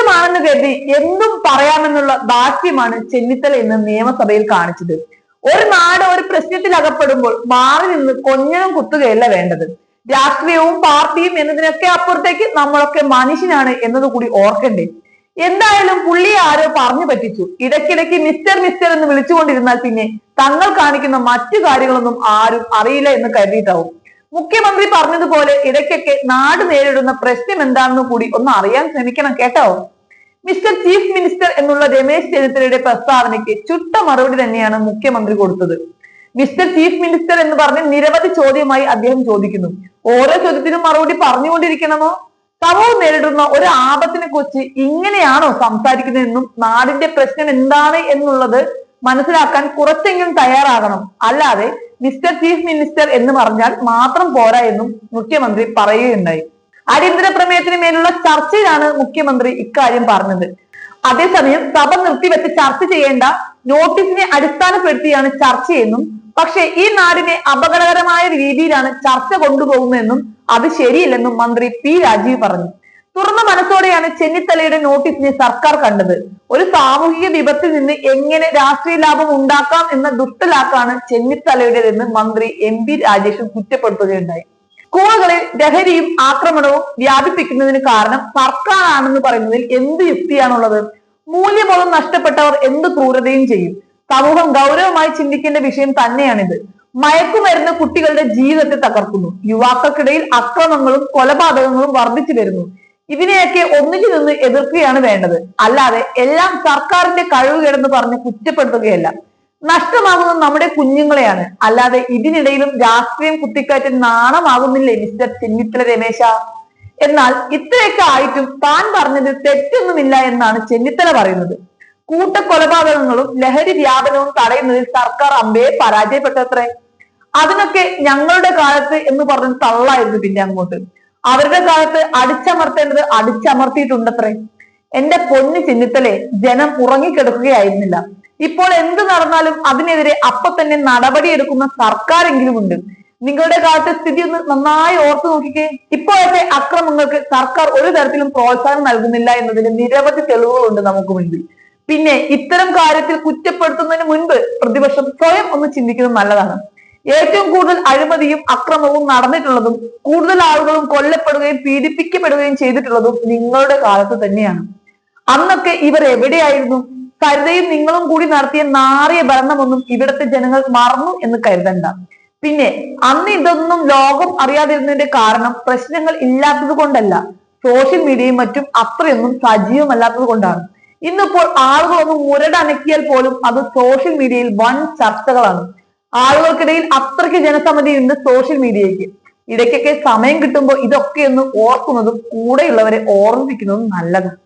പ്രതിപക്ഷമാണെന്ന് കരുതി എന്തും പറയാമെന്നുള്ള ദാസ്യമാണ് ചെന്നിത്തല ഇന്ന് നിയമസഭയിൽ കാണിച്ചത്. ഒരു നാട് ഒരു പ്രശ്നത്തിൽ അകപ്പെടുമ്പോൾ മാറി നിന്ന് കൊഞ്ഞനും കുത്തുകയല്ല വേണ്ടത്. രാഷ്ട്രീയവും പാർട്ടിയും എന്നതിനൊക്കെ അപ്പുറത്തേക്ക് നമ്മളൊക്കെ മനുഷ്യനാണ് എന്നത് കൂടി ഓർക്കണ്ടേ. എന്തായാലും പുള്ളിയെ ആരോ പറഞ്ഞു പറ്റിച്ചു. ഇടയ്ക്കിടയ്ക്ക് മിസ്റ്റർ മിസ്റ്റർ എന്ന് വിളിച്ചുകൊണ്ടിരുന്നാൽ പിന്നെ തങ്ങൾ കാണിക്കുന്ന മറ്റു കാര്യങ്ങളൊന്നും ആരും അറിയില്ല എന്ന് കരുതിയിട്ടാവും. മുഖ്യമന്ത്രി പറഞ്ഞതുപോലെ ഇടയ്ക്കൊക്കെ നാട് നേരിടുന്ന പ്രശ്നം എന്താണെന്ന് കൂടി ഒന്ന് അറിയാൻ ശ്രമിക്കണം കേട്ടോ. മിസ്റ്റർ ചീഫ് മിനിസ്റ്റർ എന്നുള്ള രമേശ് ചെന്നിത്തലയുടെ പ്രസ്താവനയ്ക്ക് ചുട്ട മറുപടി തന്നെയാണ് മുഖ്യമന്ത്രി കൊടുത്തത്. മിസ്റ്റർ ചീഫ് മിനിസ്റ്റർ എന്ന് പറഞ്ഞ് നിരവധി ചോദ്യമായി അദ്ദേഹം ചോദിക്കുന്നു. ഓരോ ചോദ്യത്തിനും മറുപടി പറഞ്ഞുകൊണ്ടിരിക്കണമോ? സമൂഹം നേരിടുന്ന ഒരു ആപത്തിനെ കുറിച്ച് ഇങ്ങനെയാണോ സംസാരിക്കുന്നതെന്നും നാടിന്റെ പ്രശ്നം എന്താണ് എന്നുള്ളത് മനസ്സിലാക്കാൻ കുറച്ചെങ്കിലും തയ്യാറാകണം. അല്ലാതെ മിസ്റ്റർ ചീഫ് മിനിസ്റ്റർ എന്ന് പറഞ്ഞാൽ മാത്രം പോരാ എന്നും മുഖ്യമന്ത്രി പറയുകയുണ്ടായി. അടിയന്തര പ്രമേയത്തിന് മേലുള്ള ചർച്ചയിലാണ് മുഖ്യമന്ത്രി ഇക്കാര്യം പറഞ്ഞത്. അതേസമയം സഭ നിർത്തിവെച്ച് ചർച്ച ചെയ്യേണ്ട നോട്ടീസിനെ അടിസ്ഥാനപ്പെടുത്തിയാണ് ചർച്ചയെന്നും പക്ഷേ ഈ നാടിനെ അപകടകരമായ രീതിയിലാണ് ചർച്ച കൊണ്ടുപോകുന്നതെന്നും അത് ശരിയല്ലെന്നും മന്ത്രി പി രാജീവ് പറഞ്ഞു. തുറന്ന മനസ്സോടെയാണ് ചെന്നിത്തലയുടെ നോട്ടീസിനെ സർക്കാർ കണ്ടത്. ഒരു സാമൂഹിക വിപത്തിൽ നിന്ന് എങ്ങനെ രാഷ്ട്രീയ ലാഭം ഉണ്ടാക്കാം എന്ന ദുഷ്ടലാക്കാണ് ചെന്നിത്തലയുടേതെന്ന് മന്ത്രി എം പി രാജേഷും കുറ്റപ്പെടുത്തുകയുണ്ടായി. സ്കൂളുകളിൽ ലഹരിയും ആക്രമണവും വ്യാപിപ്പിക്കുന്നതിന് കാരണം സർക്കാരാണെന്ന് പറയുന്നതിൽ എന്ത് യുക്തിയാണുള്ളത്? മൂല്യബോധം നഷ്ടപ്പെട്ടവർ എന്ത് ക്രൂരതയും ചെയ്യും? സമൂഹം ഗൗരവമായി ചിന്തിക്കേണ്ട വിഷയം തന്നെയാണിത്. മയക്കുമരുന്ന് കുട്ടികളുടെ ജീവിതത്തെ തകർക്കുന്നു. യുവാക്കൾക്കിടയിൽ അക്രമങ്ങളും കൊലപാതകങ്ങളും വർദ്ധിച്ചു വരുന്നു. ഇതിനെയൊക്കെ ഒന്നിച്ചു നിന്ന് എതിർക്കുകയാണ് വേണ്ടത്. അല്ലാതെ എല്ലാം സർക്കാരിന്റെ കഴിവുകേടെന്ന് പറഞ്ഞ് കുറ്റപ്പെടുത്തുകയല്ല. നഷ്ടമാകുന്നത് നമ്മുടെ കുഞ്ഞുങ്ങളെയാണ്. അല്ലാതെ ഇതിനിടയിലും രാഷ്ട്രീയം കുത്തിക്കയറ്റാൻ നാണമാകുന്നില്ലേ മിസ്റ്റർ ചെന്നിത്തല രമേശ? എന്നാൽ ഇത്രയൊക്കെ ആയിട്ടും താൻ പറഞ്ഞതിൽ തെറ്റൊന്നുമില്ല എന്നാണ് ചെന്നിത്തല പറയുന്നത്. കൂട്ടക്കൊലപാതകങ്ങളും ലഹരി വ്യാപനവും തടയുന്നതിൽ സർക്കാർ അമ്പയെ പരാജയപ്പെട്ടത്രേ? അതിനൊക്കെ ഞങ്ങളുടെ കാലത്ത് എന്ന് പറഞ്ഞ് തള്ളായിരുന്നു പിന്നെ അങ്ങോട്ട്. അവരുടെ കാലത്ത് അടിച്ചമർത്തേണ്ടത് അടിച്ചമർത്തിയിട്ടുണ്ടത്രേ. എന്റെ പൊന്നു ചിന്നിത്തലെ ജനം ഉറങ്ങിക്കിടക്കുകയായിരുന്നില്ല. ഇപ്പോൾ എന്ത് നടന്നാലും അതിനെതിരെ അപ്പൊ തന്നെ നടപടിയെടുക്കുന്ന സർക്കാരെങ്കിലും ഉണ്ട് നിങ്ങളുടെ കാലത്തെ സ്ഥിതി ഒന്ന് നന്നായി ഓർത്തു നോക്കിക്കേ. ഇപ്പോഴത്തെ അക്രമങ്ങൾക്ക് സർക്കാർ ഒരു തരത്തിലും പ്രോത്സാഹനം നൽകുന്നില്ല എന്നതിന് നിരവധി തെളിവുകളുണ്ട് നമുക്ക് മുൻപിൽ. പിന്നെ ഇത്തരം കാര്യത്തിൽ കുറ്റപ്പെടുത്തുന്നതിന് മുൻപ് പ്രതിപക്ഷം സ്വയം ഒന്ന് ചിന്തിക്കുന്നത് നല്ലതാണ്. ഏറ്റവും കൂടുതൽ അഴിമതിയും അക്രമവും നടന്നിട്ടുള്ളതും കൂടുതൽ ആളുകളും കൊല്ലപ്പെടുകയും പീഡിപ്പിക്കപ്പെടുകയും ചെയ്തിട്ടുള്ളതും നിങ്ങളുടെ കാലത്ത് തന്നെയാണ്. അന്നൊക്കെ ഇവർ എവിടെയായിരുന്നു? കരുതയും നിങ്ങളും കൂടി നടത്തിയ നാറിയ ഭരണമൊന്നും ഇവിടുത്തെ ജനങ്ങൾ മറന്നു എന്ന് കരുതണ്ട. പിന്നെ അന്ന് ഇതൊന്നും ലോകം അറിയാതിരുന്നതിന്റെ കാരണം പ്രശ്നങ്ങൾ ഇല്ലാത്തത് കൊണ്ടല്ല. സോഷ്യൽ മീഡിയയും മറ്റും അത്രയൊന്നും സജീവമല്ലാത്തത് കൊണ്ടാണ്. ഇന്നിപ്പോൾ ആളുകളൊന്ന് മുരടനക്കിയാൽ പോലും അത് സോഷ്യൽ മീഡിയയിൽ വൻ ചർച്ചകളാണ്. ആളുകൾക്കിടയിൽ അത്രയ്ക്ക് ജനസമ്മതി ഉണ്ട് സോഷ്യൽ മീഡിയയ്ക്ക് ഇടയ്ക്കൊക്കെ സമയം കിട്ടുമ്പോൾ ഇതൊക്കെ ഒന്ന് ഓർക്കുന്നതും കൂടെയുള്ളവരെ ഓർമ്മിപ്പിക്കുന്നതും നല്ലതാണ്.